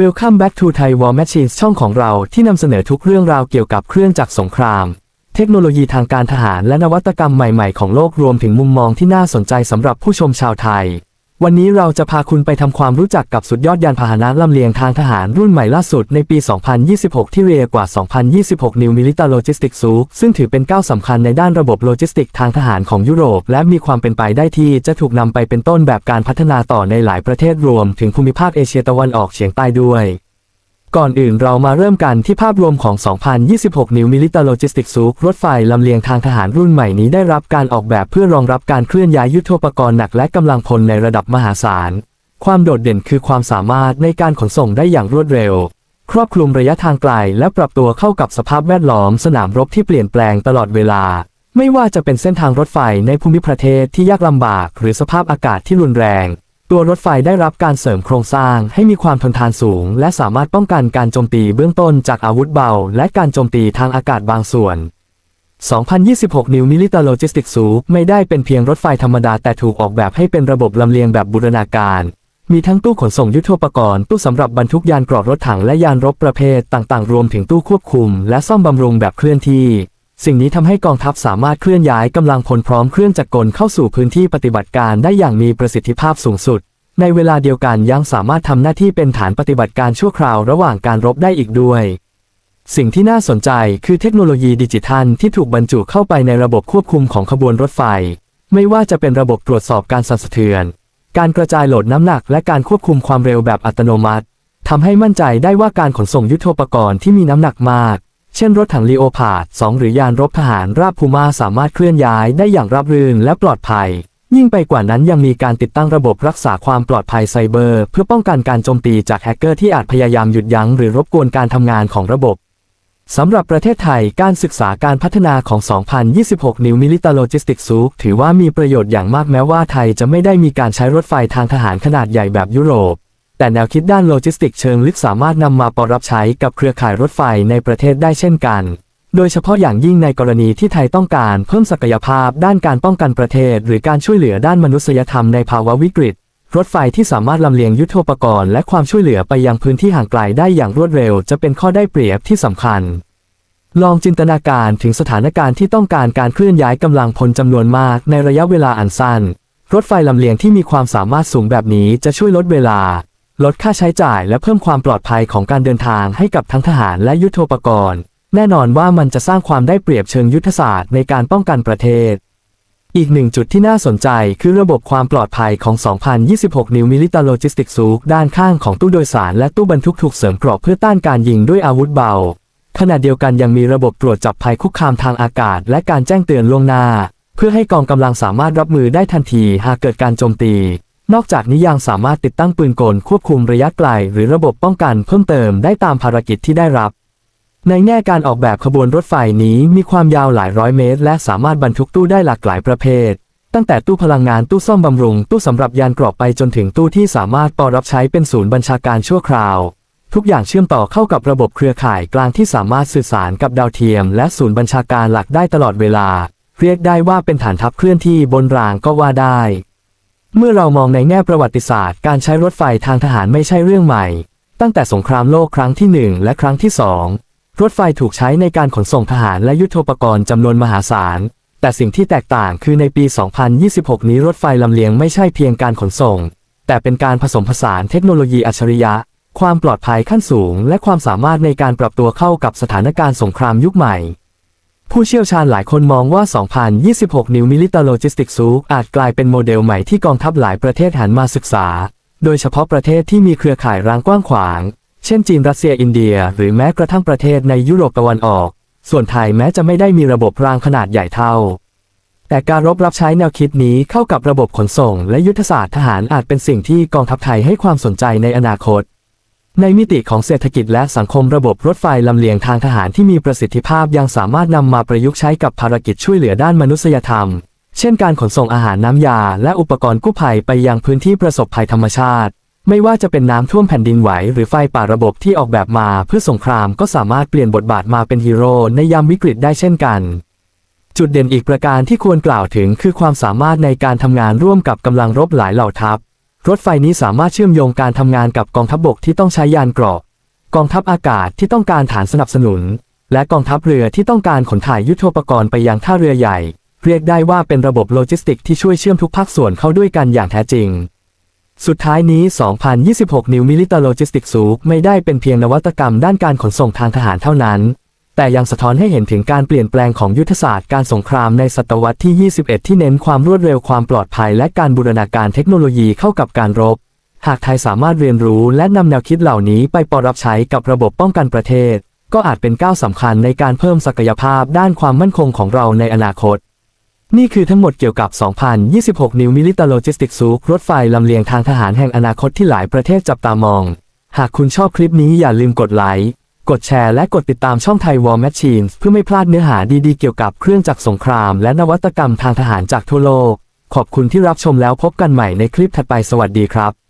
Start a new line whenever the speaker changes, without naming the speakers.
Welcome back to Thai War Machines ช่องของเราที่นำเสนอทุกเรื่องราวเกี่ยวกับเครื่องจักรสงคราม เทคโนโลยีทางการทหารและนวัตกรรมใหม่ๆ ของโลกรวมถึงมุมมองที่น่าสนใจสำหรับผู้ชมชาวไทย วันนี้เราจะพาคุณไปทำความรู้จักกับสุดยอดยานพาหนะลำเลียงทางทหารรุ่นใหม่ล่าสุดในปี 2026 ที่เรียกว่า 2026 New Military Logistics Suite ซึ่งถือเป็นก้าวสำคัญในด้านระบบโลจิสติกทางทหารของยุโรป และมีความเป็นไปได้ที่จะถูกนำไปเป็นต้นแบบการพัฒนาต่อในหลายประเทศรวม ถึงภูมิภาคเอเชียตะวันออกเฉียงใต้ด้วย ก่อนอื่นเรามาเริ่มกันที่ภาพรวมของ 2026 New Military Logistics s u รถไฟลำเลียงทางทหารรุ่นใหม่นี้ได้รับการออกแบบเพื่อรองรับการเคลื่อนย้ายยุทโธปกรณ์หนักและกำลังพลในระดับมหาศาล ความโดดเด่นคือความสามารถในการขนส่งได้อย่างรวดเร็ว ครอบคลุมระยะทางไกลและปรับตัวเข้ากับสภาพแวดล้อมสนามรบที่เปลี่ยนแปลงตลอดเวลา ไม่ว่าจะเป็นเส้นทางรถไฟในภูมิประเทศที่ยากลำบาก หรือสภาพอากาศที่รุนแรง ตัวรถไฟได้รับการเสริมโครงสร้างให้มีความทนทานสูง และสามารถป้องกันการโจมตีเบื้องต้นจากอาวุธเบา และการโจมตีทางอากาศบางส่วน 2026 New Military Logistics Suite ไม่ได้เป็นเพียงรถไฟธรรมดาแต่ถูกออกแบบให้เป็นระบบลำเลียงแบบบูรณาการ มีทั้งตู้ขนส่งยุทโธปกรณ์ ตู้สำหรับบรรทุกยานกรอดรถถังและยานรบประเภทต่างๆ รวมถึงตู้ควบคุม และซ่อมบำรุงแบบเคลื่อนที่ สิ่งนี้ทำให้กองทัพสามารถเคลื่อนย้ายกำลังพลพร้อมเครื่องจักรกลเข้าสู่พื้นที่ปฏิบัติการได้อย่างมีประสิทธิภาพสูงสุด ในเวลาเดียวกันยังสามารถทำหน้าที่เป็นฐานปฏิบัติการชั่วคราวระหว่างการรบได้อีกด้วย สิ่งที่น่าสนใจคือเทคโนโลยีดิจิทัลที่ถูกบรรจุเข้าไปในระบบควบคุมของขบวนรถไฟ ไม่ว่าจะเป็นระบบตรวจสอบการสั่นสะเทือน การกระจายโหลดน้ำหนักและการควบคุมความเร็วแบบอัตโนมัติทำให้มั่นใจได้ว่าการขนส่งยุทโธปกรณ์ที่มีน้ำหนักมาก เช่นรถถังลีโอพาด2หรือยานรบทหารราบพูมาสามารถเคลื่อนย้ายได้อย่างราบรื่นและปลอดภัย ยิ่งไปกว่านั้นยังมีการติดตั้งระบบรักษาความปลอดภัยไซเบอร์ เพื่อป้องกันการโจมตีจากแฮกเกอร์ที่อาจพยายามหยุดยั้งหรือรบกวนการทำงานของระบบสำหรับประเทศไทยการศึกษาการพัฒนาของ 2026 New Military Logistics Suite ถือว่ามีประโยชน์อย่างมากแม้ว่าไทยจะไม่ได้มีการใช้รถไฟทางทหารขนาดใหญ่แบบยุโรป แต่แนวคิดด้านโลจิสติกเชิงลึกสามารถนำมาปรับใช้กับเครือข่ายรถไฟในประเทศได้เช่นกัน โดยเฉพาะอย่างยิ่งในกรณีที่ไทยต้องการเพิ่มศักยภาพด้านการป้องกันประเทศ หรือการช่วยเหลือด้านมนุษยธรรมในภาวะวิกฤต รถไฟที่สามารถลำเลียงยุทโธปกรณ์และความช่วยเหลือไปยังพื้นที่ห่างไกลได้อย่างรวดเร็ว จะเป็นข้อได้เปรียบที่สำคัญลองจินตนาการถึงสถานการณ์ที่ต้องการการเคลื่อนย้ายกำลังพลจำนวนมากในระยะเวลาอันสั้น รถไฟลำเลียงที่มีความสามารถสูงแบบนี้จะช่วยลดเวลา ลดค่าใช้จ่ายและเพิ่มความปลอดภัยของการเดินทางให้กับทั้งทหารและยุทโธปกรณ์ แน่นอนว่ามันจะสร้างความได้เปรียบเชิงยุทธศาสตร์ในการป้องกันประเทศ อีกหนึ่งจุดที่น่าสนใจคือระบบความปลอดภัยของ 2026 New Military Logistics Suite ด้านข้างของตู้โดยสารและตู้บรรทุกถูกเสริมเกราะเพื่อต้านการยิงด้วยอาวุธเบา ขณะเดียวกันยังมีระบบตรวจจับภัยคุกคามทางอากาศ และการแจ้งเตือนล่วงหน้า เพื่อให้กองกำลังสามารถรับมือได้ทันทีหากเกิดการโจมตี นอกจากนี้ยังสามารถติดตั้งปืนกลควบคุมระยะไกล หรือระบบป้องกันเพิ่มเติมได้ตามภารกิจที่ได้รับ ในแง่การออกแบบขบวนรถไฟนี้มีความยาวหลายร้อยเมตร และสามารถบรรทุกตู้ได้หลากหลายประเภท ตั้งแต่ตู้พลังงานตู้ซ่อมบำรุง ตู้สำหรับยานกรอบไปจนถึงตู้ที่สามารถปอรับใช้เป็นศูนย์บัญชาการชั่วคราว ทุกอย่างเชื่อมต่อเข้ากับระบบเครือข่ายกลางที่สามารถสื่อสารกับดาวเทียม และศูนย์บัญชาการหลักได้ตลอดเวลา เรียกได้ว่าเป็นฐานทัพเคลื่อนที่บนรางก็ว่าได้ เมื่อเรามองในแง่ประวัติศาสตร์ การใช้รถไฟทางทหารไม่ใช่เรื่องใหม่ ตั้งแต่สงครามโลกครั้งที่หนึ่งและครั้งที่สองรถไฟถูกใช้ในการขนส่งทหารและยุทโธปกรณ์จำนวนมหาศาล แต่สิ่งที่แตกต่างคือในปี 2026 นี้รถไฟลำเลียงไม่ใช่เพียงการขนส่ง แต่เป็นการผสมผสานเทคโนโลยีอัจฉริยะ ความปลอดภัยขั้นสูง และความสามารถในการปรับตัวเข้ากับสถานการณ์สงครามยุคใหม่ ผู้เชี่ยวชาญหลายคนมองว่า 2026 New Military Logistics Suite อาจกลายเป็นโมเดลใหม่ที่กองทัพหลายประเทศหันมาศึกษา โดยเฉพาะประเทศที่มีเครือข่ายรางกว้างขวาง เช่นจีนรัสเซียอินเดีย หรือแม้กระทั่งประเทศในยุโรปตะวันออก ส่วนไทยแม้จะไม่ได้มีระบบรางขนาดใหญ่เท่า แต่การรบรับใช้แนวคิดนี้เข้ากับระบบขนส่ง และยุทธศาสตร์ทหารอาจเป็นสิ่งที่กองทัพไทยให้ความสนใจในอนาคต ในมิติของเศรษฐกิจและสังคมระบบรถไฟลำเลียงทางทหารที่มีประสิทธิภาพยังสามารถนำมาประยุกต์ใช้กับภารกิจช่วยเหลือด้านมนุษยธรรม เช่นการขนส่งอาหารน้ำยา และอุปกรณ์กู้ภัยไปยังพื้นที่ประสบภัยธรรมชาติ ไม่ว่าจะเป็นน้ำท่วมแผ่นดินไหว หรือไฟป่าระบบที่ออกแบบมาเพื่อสงครามก็สามารถเปลี่ยนบทบาทมาเป็นฮีโร่ในยามวิกฤตได้เช่นกันจุดเด่นอีกประการที่ควรกล่าวถึงคือความสามารถในการทำงานร่วมกับกำลังรบหลายเหล่าทัพ รถไฟนี้สามารถเชื่อมโยงการทำงานกับกองทัพบกที่ต้องใช้ยานเกราะ กองทัพอากาศที่ต้องการฐานสนับสนุน และกองทัพเรือที่ต้องการขนถ่ายยุทโธปกรณ์ไปยังท่าเรือใหญ่ เรียกได้ว่าเป็นระบบโลจิสติกที่ช่วยเชื่อมทุกภาคส่วนเข้าด้วยกันอย่างแท้จริง สุดท้ายนี้ 2026 New Military Logistics Suite ไม่ได้เป็นเพียงนวัตกรรมด้านการขนส่งทางทหารเท่านั้น แต่ยังสะท้อนให้เห็นถึงการเปลี่ยนแปลงของยุทธศาสตร์การสงครามในศตวรรษที่ 21 ที่เน้นความรวดเร็วความปลอดภัย และการบูรณาการเทคโนโลยีเข้ากับการรบ หากไทยสามารถเรียนรู้และนำแนวคิดเหล่านี้ไปปรับใช้กับระบบป้องกันประเทศ ก็อาจเป็นก้าวสำคัญในการเพิ่มศักยภาพด้านความมั่นคงของเราในอนาคตนี่คือทั้งหมดเกี่ยวกับ 2026 New Military Logistics Suite รถไฟลำเลียงทางทหารแห่งอนาคตที่หลายประเทศจับตามอง หากคุณชอบคลิปนี้อย่าลืมกดไลค์ กดแชร์และกดติดตามช่องไทยวอลแมชชีนเพื่อไม่พลาดเนื้อหาดีๆเกี่ยวกับเครื่องจักรสงคราม และนวัตกรรมทางทหารจากทั่วโลก ขอบคุณที่รับชมแล้วพบกันใหม่ในคลิปถัดไปสวัสดีครับ